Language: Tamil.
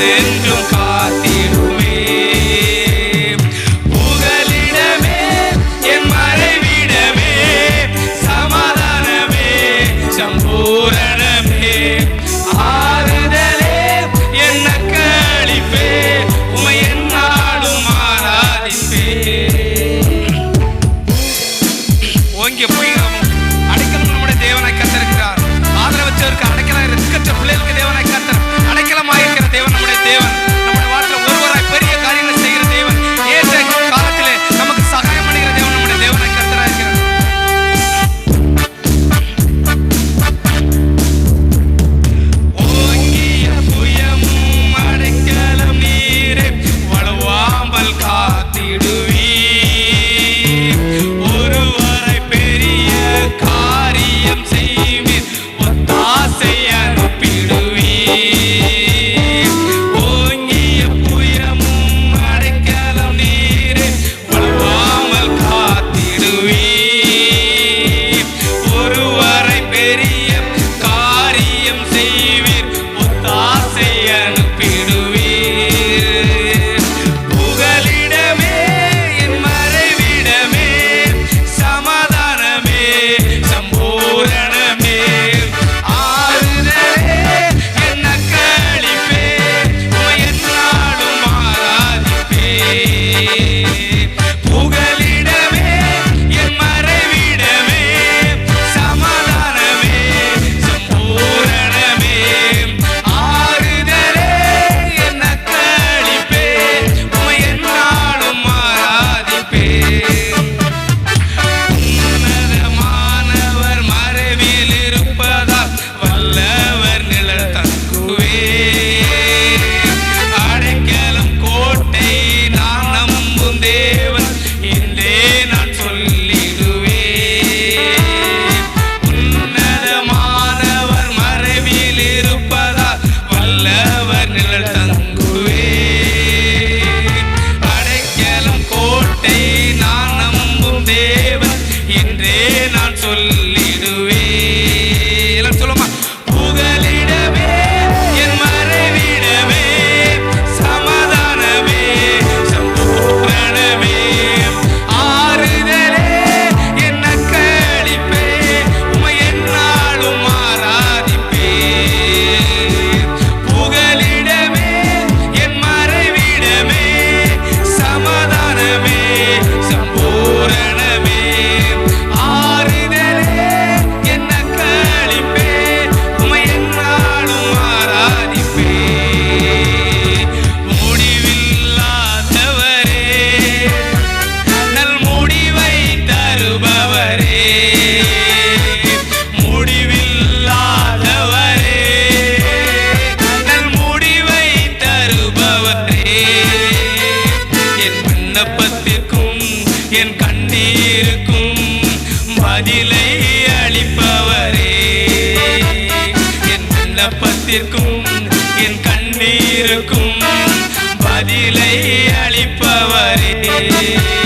என்றென்றும் காத்திடுமே. புகலிடமே என் மறைவிடமே. சமாதானமே சம்பூரணமே. ஆறுதலே என் நக்களிப்பே உமை என்னாலும் ஆராதிப்பே. ஓங்கிய போய் அடைக்கலம் நம்முடைய தேவனை கத்திருக்கிறார். ஆதரவற்றவருக்கு அடைக்கலாம் இருக்கற்ற பிள்ளைகளுக்கு தேவனை கத்திருக்கிறார் அடைக்கலமாயிருக்கிற தேவன் நம்முடைய தேவன். Hey. துயரத்திற்கும் என் கண்ணீருக்கும் பதிலை அளிப்பவரே.